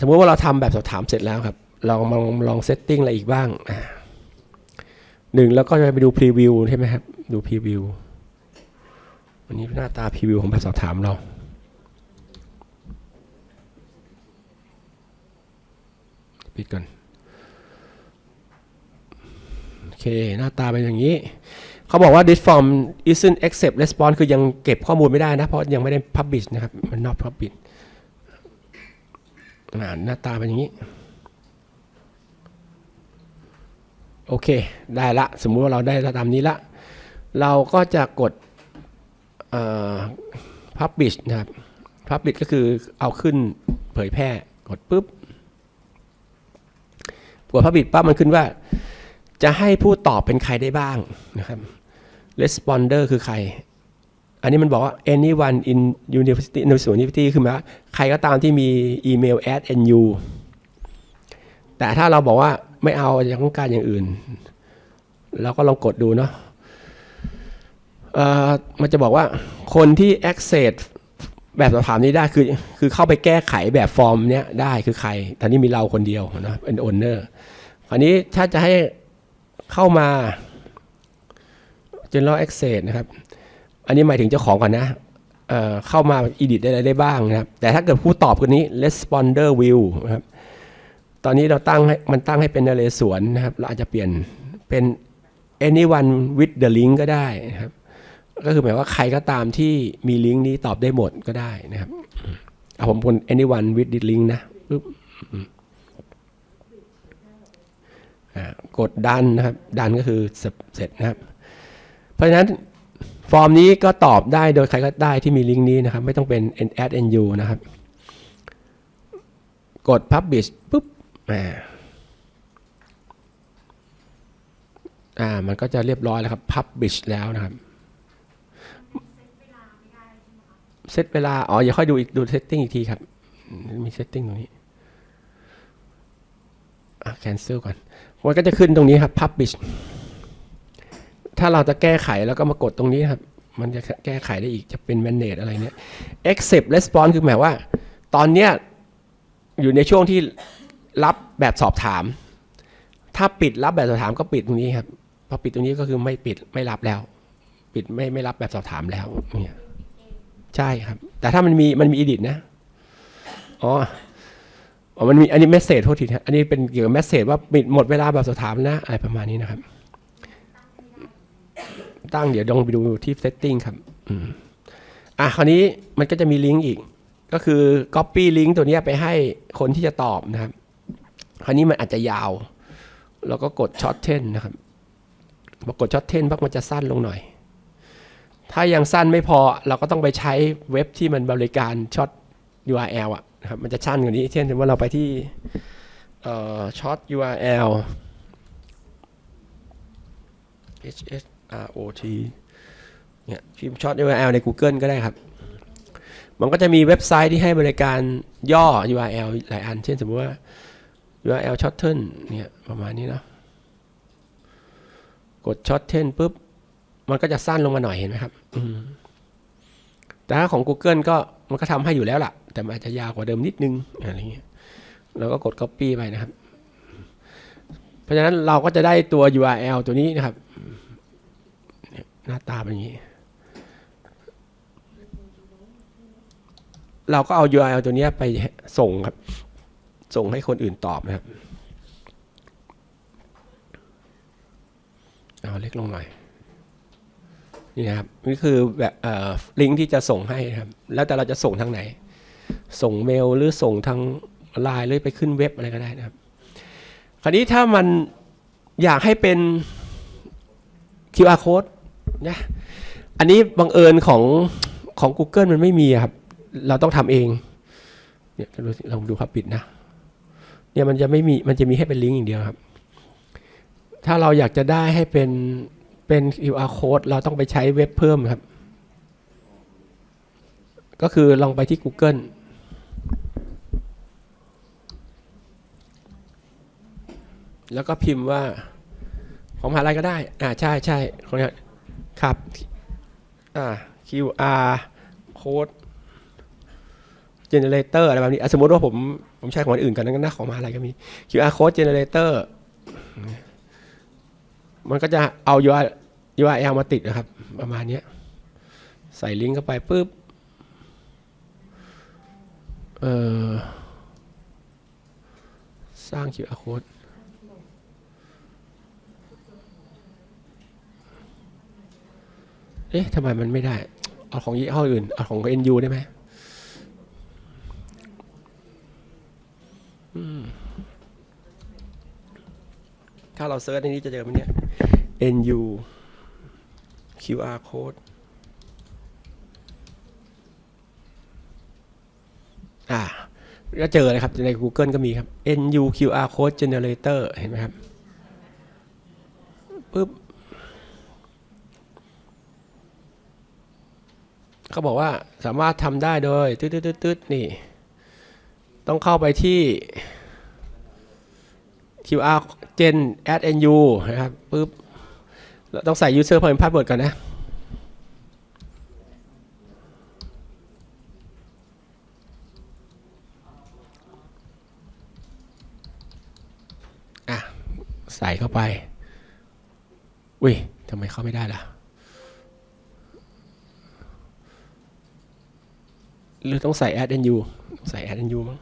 สมมติว่าเราทำแบบสอบถามเสร็จแล้วครับลองลองลองเซตติ้งอะไรอีกบ้างหนึ่งแล้วก็จะไปดูพรีวิวใช่ไหมครับ ดูพรีวิววันนี้หน้าตาพรีวิวของแบบสอบถามเราปิดก่อนโอเค หน้าตาเป็นอย่างนี้ เขาบอกว่า this form isn't accept response คือยังเก็บข้อมูลไม่ได้นะ เพราะยังไม่ได้ publish นะครับ มัน not publish หน้าตาเป็นอย่างนี้ โอเค ได้ละ สมมุติว่าเราได้ระดับนี้ละ เราก็จะกด publish นะครับ publish ก็คือเอาขึ้นเผยแพร่ กดปุ๊บกด publish ปั๊บมันขึ้นว่า จะให้ผู้ตอบเป็นใครได้บ้างนะครับ responder คือใคร อันนี้มันบอกว่า anyone in university university คือหมายว่าใครก็ตามที่มีอีเมล at nu แต่ถ้าเราบอกว่าไม่เอาอยากต้องการอย่างอื่น เราก็ลองกดดูเนาะเอ่อมันจะบอกว่าคนที่ access แบบสอบถามนี้ได้คือคือเข้าไปแก้ไขแบบฟอร์มเนี้ยได้คือใครตอนนี้มีเราคนเดียวนะเป็น owner คราวนี้ถ้าจะให้เข้ามา general access นะครับ อันนี้หมายถึงเจ้าของก่อนนะเเข้ามา edit ได้อะไรได้บ้างนะครับ แต่ถ้าเกิดผู้ตอบคนนี้ responder view นะครับ ตอนนี้เราตั้งให้มันตั้งให้เป็นนเรศวรนะครับ เราอาจจะเปลี่ยนเป็น anyone with the link ก็ได้นะครับ ก็คือหมายว่าใครก็ตามที่มีลิงก์นี้ตอบได้หมดก็ได้นะครับเอาผมคน anyone with the link นะปึ๊บกดดันนะครับ ดันก็คือเสร็จนะครับ เพราะฉะนั้น ฟอร์มนี้ก็ตอบได้โดยใครก็ได้ที่มีลิงก์นี้นะครับ ไม่ต้องเป็น add nu นะครับ กด publish ปุ๊บอ่าอ่า มันก็จะเรียบร้อยแล้วครับ publish แล้วนะครับเซตเวลา อ๋อ อย่าค่อยดูอีกดูเซตติ้งอีกทีครับมมีเซตติ้งตรงนี้อะ cancel ก่อนมันก็จะขึ้นตรงนี้ครับ publish ถ้าเราจะแก้ไขแล้วก็มากดตรงนี้ครับ มันจะแก้ไขได้อีกจะเป็น manage อะไรเนี่ย accept response คือหมายว่า ตอนเนี้ยอยู่ในช่วงที่รับแบบสอบถาม ถ้าปิดรับแบบสอบถามก็ปิดตรงนี้ครับ พอปิดตรงนี้ก็คือไม่ปิดไม่รับแล้ว ปิดไม่ไม่รับแบบสอบถามแล้วเนี่ยใช่ครับ แต่ถ้ามันมีมันมีอีดิทนะ อ๋ออ๋อมันมีอันนี้เมสเซจโทษทีนะอันนี้เป็นเกี่ยวกับเมสเซจว่าปิดหมดเวลาแบบสอบถามนะ อะไรประมาณนี้นะครับ ตั้งเดี๋ยวลองไปดูที่ setting ครับอืมอะคราวนี้มันก็จะมีลิงก์อีก ก็คือ copy ลิงก์ตัวนี้ไปให้คนที่จะตอบนะครับ คราวนี้มันอาจจะยาวเราก็กด shorten นะครับพอกด shorten พักมันจะสั้นลงหน่อย ถ้ายังสั้นไม่พอเราก็ต้องไปใช้เว็บที่มันบริการช็อต URL อะนะครับมันจะสั้นกว่านี้ เช่นว่าเราไปที่ช็อต URL HSROT เนี่ยพิมพ์ช็อต URL ใน Google ก็ได้ครับ มันก็จะมีเว็บไซต์ที่ให้บริการย่อ URL หลายอัน เช่นสมมติว่า URL shorten เนี่ยประมาณนี้เนาะกด shorten ปุ๊บ มันก็จะสั้นลงมาหน่อยเห็นไหมครับแต่ถ้าของ Google ก็มันก็ทำให้อยู่แล้วล่ะ แต่มันอาจจะยาวกว่าเดิมนิดนึงอะไรเงี้ยเราก็กด Copy ไปนะครับ เพราะฉะนั้นเราก็จะได้ตัว URL ตัวนี้นะครับ หน้าตาเป็นอย่างนี้ เราก็เอา URL ตัวเนี้ยไปส่งครับ ส่งให้คนอื่นตอบนะครับ เอาเล็กลงหน่อย นี่นะครับนี่คือแบบลิงก์ที่จะส่งให้ครับ แล้วแต่เราจะส่งทางไหน ส่งเมลหรือส่งทางไลน์หรือไปขึ้นเว็บอะไรก็ได้นะครับ คราวนี้ถ้ามันอยากให้เป็น QR code นะอันนี้บังเอิญของของ Google มันไม่มีครับ เราต้องทำเอง เนี่ยลองดูครับปิดนะ เนี่ยมันจะไม่มี มันจะมีให้เป็นลิงก์อย่างเดียวครับ ถ้าเราอยากจะได้ให้เป็นเป็น QR code เราต้องไปใช้เว็บเพิ่มครับ ก็คือลองไปที่ Google แล้วก็พิมพ์ว่าของมหาลัยก็ได้ อ่าใช่ใช่คนนี้ ครับอ่า QR code generator อะไรแบบนี้สมมติว่าผมผมใช้ของอื่นกันนั้นนะของมาอะไรก็มี QR code generator มันก็จะเอา URL URL มาติดนะครับ ประมาณนี้ใส่ลิงก์เข้าไปปุ๊บเอ่อสร้าง QR code เอ๊ะทำไมมันไม่ได้ เอาของยี่ห้ออื่น เอาของ NU ได้ไหมถ้าเราเซิร์ชในนี้จะเจอไหมเนี่ย NU QR code อ่าก็เจอเลยครับ ใน Google ก็มีครับ NU QR code generator เห็นไหมครับปุ๊บ เขาบอกว่าสามารถทำได้โดยตืดๆๆๆนี่ ต้องเข้าไปที่ QR gen add nu นะครับปุ๊บแล้วต้องใส่ user permission password ก่อนนะอะใส่เข้าไป อุ้ยทำไมเข้าไม่ได้ล่ะ หรือต้องใส่ add nu ใส่ add nu มั้ง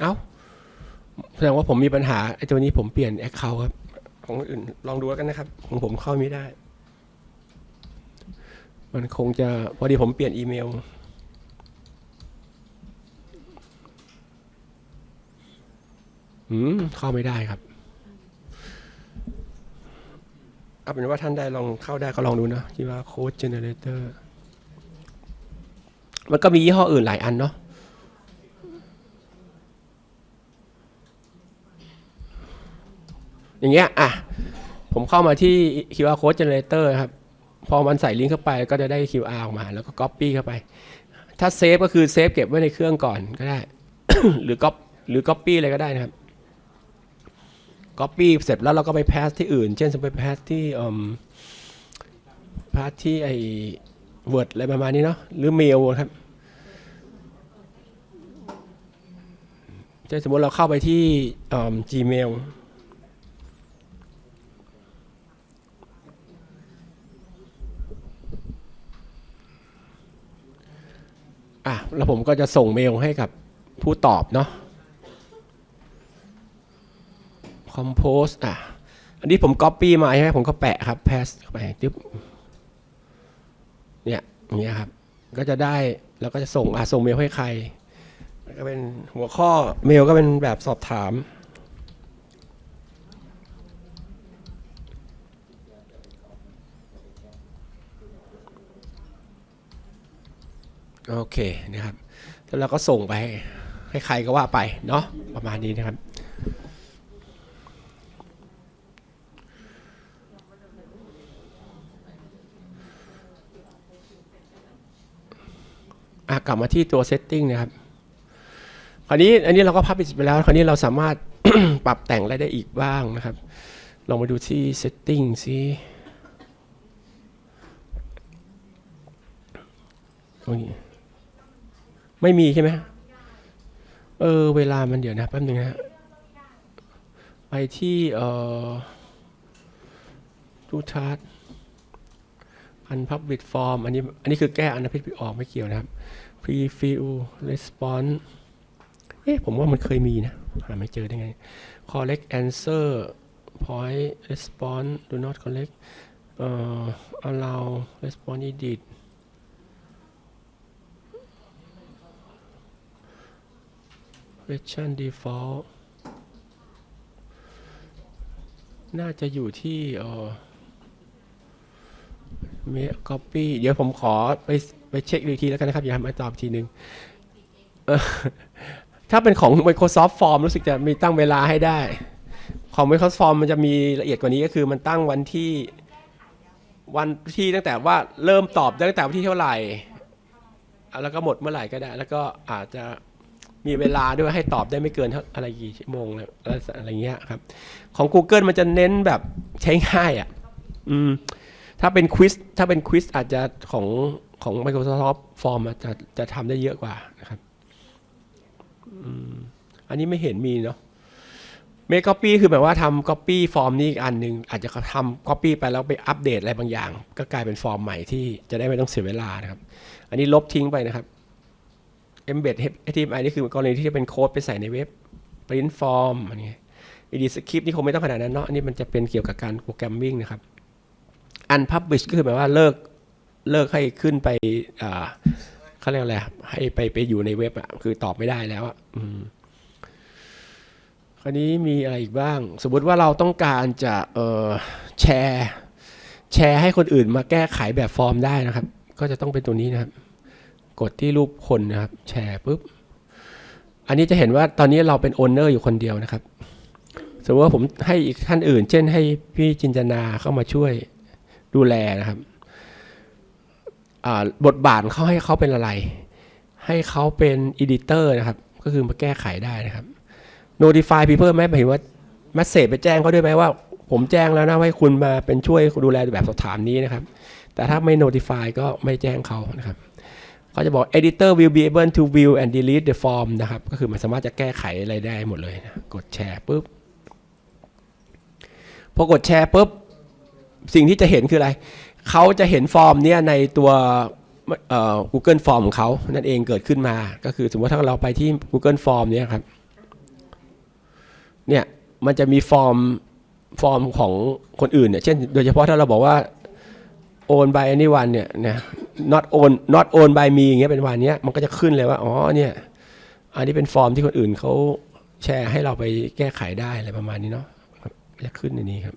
เอ้าแสดงว่าผมมีปัญหาไอ้ตัวนี้ผมเปลี่ยน account ครับ ของคนอื่นลองดูแล้วกันนะครับ ของผมเข้าไม่ได้ มันคงจะพอดีผมเปลี่ยนอีเมล อืมเข้าไม่ได้ครับเอาเป็นว่าท่านได้ลองเข้าได้ก็ลองดูนะที่ว่าโค้ดเจเนเรเตอร์มันก็มียี่ห้ออื่นหลายอันเนาะอย่างเงี้ยอะผมเข้ามาที่ QR code generator ครับ พอมันใส่ลิงก์เข้าไปก็จะได้ QR ออกมา แล้วก็ copy เข้าไป ถ้าเซฟก็คือเซฟเก็บไว้ในเครื่องก่อนก็ได้ หรือ copy หรือ copy อะไรก็ได้นะครับ copy เสร็จแล้วเราก็ไป pass ที่อื่น เช่นจะไป pass ที่อืม pass ที่ไอ้ word อะไรประมาณนี้เนาะหรือ mail ครับเช่นสมมติเราเข้าไปที่อืม gmail อะแล้วผมก็จะส่งเมลให้กับผู้ตอบเนาะ compose อะ อันนี้ผม copy มาใช่ไหมผมก็แปะครับ paste เข้าไปจึ๊บเนี่ยอย่างเงี้ยครับ ก็จะได้แล้วก็จะส่งอะส่งเมลให้ใคร ก็เป็นหัวข้อเมลก็เป็นแบบสอบถามโอเคนะครับ แล้วเราก็ส่งไปให้ใครก็ว่าไปเนาะประมาณนี้นะครับ กลับมาที่ตัว setting นะครับ คราวนี้อันนี้เราก็พับไปแล้ว คราวนี้เราสามารถปรับแต่งอะไรได้อีกบ้างนะครับ ลองมาดูที่ setting สิตรงนี้ไม่มีใช่ไหมเออ เวลามันเดี๋ยวนะแป๊บนึงนะไปที่เอ่อทูชาร์ต อันพับบิทฟอร์มอันนี้อันนี้คือแก้อันพิดออกไม่เกี่ยวนะครับ prefill response เอ๊ะผมว่ามันเคยมีนะ หาไม่เจอได้ไง collect answer point response do not collect เอ่อ allow response edit question default น่าจะอยู่ที่เอ่อ เมค copy เดี๋ยวผมขอไปไปเช็คดูอีกทีแล้วกันนะครับ อย่าให้มาตอบทีนึงเอ่อถ้าเป็นของ Microsoft Form รู้สึกจะมีตั้งเวลาให้ได้ ของ Microsoft Form มันจะมีละเอียดกว่านี้ก็คือมันตั้งวันที่วันที่ตั้งแต่ว่าเริ่มตอบตั้งแต่วันที่เท่าไหร่ แล้วก็หมดเมื่อไหร่ก็ได้ แล้วก็อาจจะมีเวลาด้วยให้ตอบได้ไม่เกินเท่าอะไรกี่ชั่วโมงอะไรอะไรเงี้ยครับ ของ Google มันจะเน้นแบบใช้ง่ายอะ อืม ถ้าเป็นควิสถ้าเป็นควิสอาจจะของของ Microsoft Form อะจะจะทำได้เยอะกว่านะครับอันนี้ไม่เห็นมีเนาะเมค copy คือแบบว่าทำ copy ฟอร์มนี้อีกอันหนึ่งอาจจะทำ copy ไปแล้วไปอัปเดตอะไรบางอย่าง ก็กลายเป็นฟอร์มใหม่ที่จะได้ไม่ต้องเสียเวลานะครับ อันนี้ลบทิ้งไปนะครับ embed HTML นี่คือกรณีที่จะเป็นโค้ดไปใส่ในเว็บ print form อันนี้ edit script นี่คงไม่ต้องขนาดนั้นเนาะอันนี้มันจะเป็นเกี่ยวกับการโปรแกรมมิ่งนะครับ unpublish ก็คือหมายว่าเลิกเลิกให้ขึ้นไปเขาเรียกอะไรให้ไปไปอยู่ในเว็บอะคือตอบไม่ได้แล้วอะอืมคราวนี้มีอะไรอีกบ้าง สมมติว่าเราต้องการจะแชร์แชร์ให้คนอื่นมาแก้ไขแบบฟอร์มได้นะครับ ก็จะต้องเป็นตัวนี้นะครับ กดที่รูปคนนะครับ แชร์ปุ๊บ อันนี้จะเห็นว่าตอนนี้เราเป็นโอนเนอร์อยู่คนเดียวนะครับ สมมติว่าผมให้อีกท่านอื่น เช่นให้พี่จินจนาเข้ามาช่วย ดูแลนะครับบทบาทเขาให้เขาเป็นอะไร ให้เขาเป็นอีดิเตอร์นะครับ ก็คือมาแก้ไขได้นะครับ notify people ไหมหมายถึงว่า m e s s a g e ไปแจ้งเขาด้วยไหมว่า ผมแจ้งแล้วนะให้คุณมาเป็นช่วยดูแลแบบสอบถามนี้นะครับ แต่ถ้าไม่ notify ก็ไม่แจ้งเขานะครับเขาจะบอก editor will be able to view and delete the form นะครับ ก็คือมันสามารถจะแก้ไขอะไรได้หมดเลยนะ กดแชร์ปุ๊บ พอกดแชร์ปุ๊บ สิ่งที่จะเห็นคืออะไร เขาจะเห็นฟอร์มเนี้ยในตัวเอ่อ Google Form ของเขานั่นเองเกิดขึ้นมา ก็คือสมมติถ้าเราไปที่ Google Form เนี้ยครับ เนี่ยมันจะมีฟอร์มฟอร์มของคนอื่นเนี่ย เช่น โดยเฉพาะถ้าเราบอกว่า own by anyone เนี่ยนะ not own not own by me อย่างเงี้ยเป็นวันเนี้ยมันก็จะขึ้นเลยว่า อ๋อ เนี่ย อันนี้เป็นฟอร์มที่คนอื่นเขาแชร์ให้เราไปแก้ไขได้อะไรประมาณนี้เนาะจะขึ้นในนี้ครับ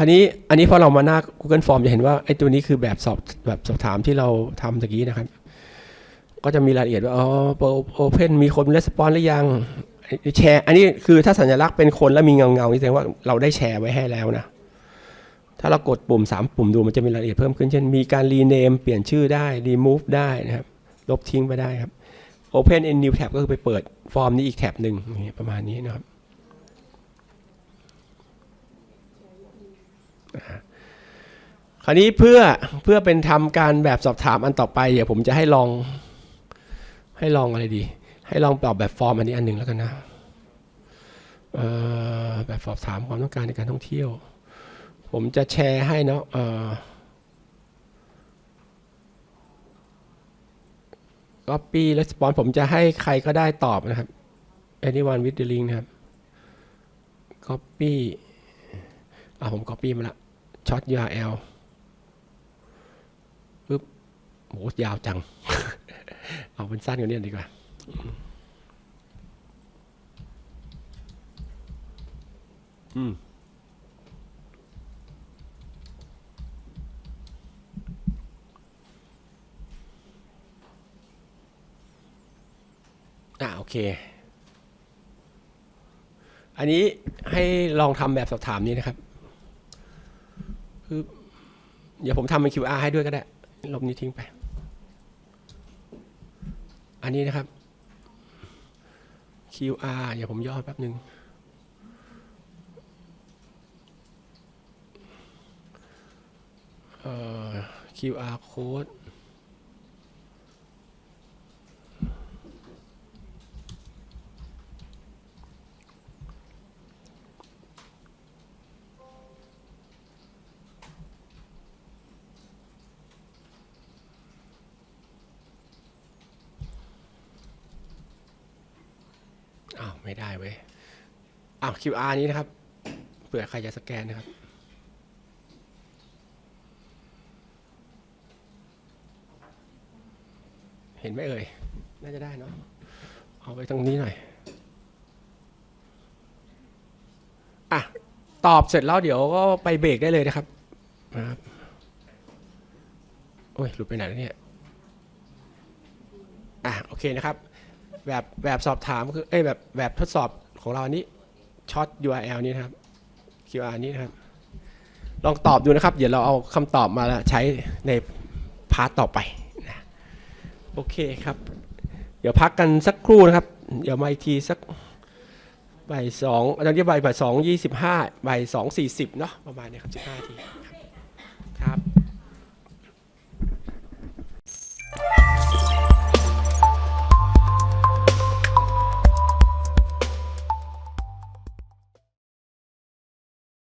คราวนี้อันนี้พอเรามาหน้า Google Form จะเห็นว่าไอ้ตัวนี้คือแบบสอบแบบสอบถามที่เราทำตะกี้นะครับ ก็จะมีรายละเอียดว่าอ๋อโอเพนมีคนรีสปอนหรือยังแชร์ อันนี้คือถ้าสัญลักษณ์เป็นคนแล้วมีเงาเงานี่แสดงว่าเราได้แชร์ไว้ให้แล้วนะ ถ้าเรากดปุ่ม 3 ปุ่มดูมันจะมีรายละเอียดเพิ่มขึ้น เช่นมีการรีเนมเปลี่ยนชื่อได้รีมูฟได้นะครับ ลบทิ้งไปได้ครับ Open in new tab ก็คือไปเปิดฟอร์มนี้อีกแท็บหนึ่งประมาณนี้นะครับ ราวนี้เพื่อเพื่อเป็นทำการแบบสอบถามอันต่อไปเดี๋ยวผมจะให้ลอง ให้ลองอะไรดี ให้ลองตอบแบบฟอร์มอันนี้อันหนึ่งแล้วกันนะแบบสอบถามความต้องการในการท่องเที่ยว ผมจะแชร์ให้เนาะเอ่อ copy response ผมจะให้ใครก็ได้ตอบนะครับ anyone with the link นะครับ copy อ่าผม copy มาละ short URL โหยาวจัง เอาเป็นสั้นกว่านี้ดีกว่าอืมอ่าโอเค อันนี้ให้ลองทำแบบสอบถามนี้นะครับ คือ เดี๋ยวผมทำเป็น QR ให้ด้วยก็ได้ ลบนี้ทิ้งไป อันนี้นะครับ QR เดี๋ยวผมย่อแป๊บหนึ่งเอ่อ QR code อ้าว ไม่ได้เว้ย อ้าว QR นี้นะครับ เผื่อใครจะสแกนนะครับ เห็นไหมเอ่ย น่าจะได้เนาะ เอาไปตรงนี้หน่อย อะ ตอบเสร็จแล้วเดี๋ยวก็ไปเบรกได้เลยนะครับนะครับ โอ้ย หลุดไปไหนแล้วเนี่ย อะ โอเคนะครับ แบบแบบสอบถามคือ เอ้ยแบบแบบทดสอบของเราอันนี้ ช็อต URL นี้นะครับ QR นี้นะครับ ลองตอบดูนะครับ เดี๋ยวเราเอาคำตอบมาใช้ในพาร์ทต่อไปนะโอเคครับ เดี๋ยวพักกันสักครู่นะครับ เดี๋ยวมาอีกทีสักบ่ายสองตอนนี้บ่ายบ่ายสองยี่สิบห้าบ่ายสองสี่สิบเนาะประมาณนี้ครับสิบห้าทีครับ